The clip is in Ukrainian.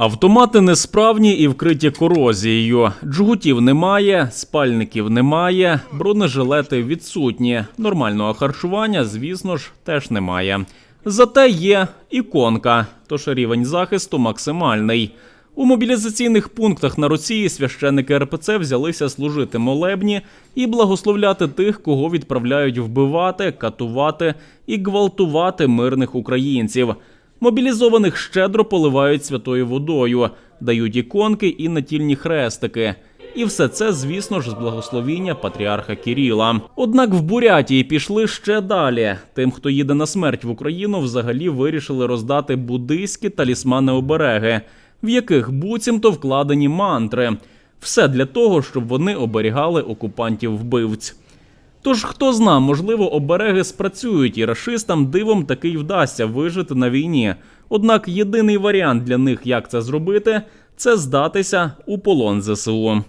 Автомати несправні і вкриті корозією. Джгутів немає, спальників немає, бронежилети відсутні. Нормального харчування, звісно ж, теж немає. Зате є іконка, тож рівень захисту максимальний. У мобілізаційних пунктах на Росії священники РПЦ взялися служити молебні і благословляти тих, кого відправляють вбивати, катувати і гвалтувати мирних українців. Мобілізованих щедро поливають святою водою, дають іконки і натільні хрестики. І все це, звісно ж, з благословіння патріарха Кіріла. Однак в Бурятії пішли ще далі. Тим, хто їде на смерть в Україну, взагалі вирішили роздати буддийські талісмани обереги, в яких буцімто вкладені мантри. Все для того, щоб вони оберігали окупантів вбивць. Тож хто зна, можливо, обереги спрацюють, і рашистам дивом таки й вдасться вижити на війні. Однак єдиний варіант для них, як це зробити, це здатися у полон ЗСУ.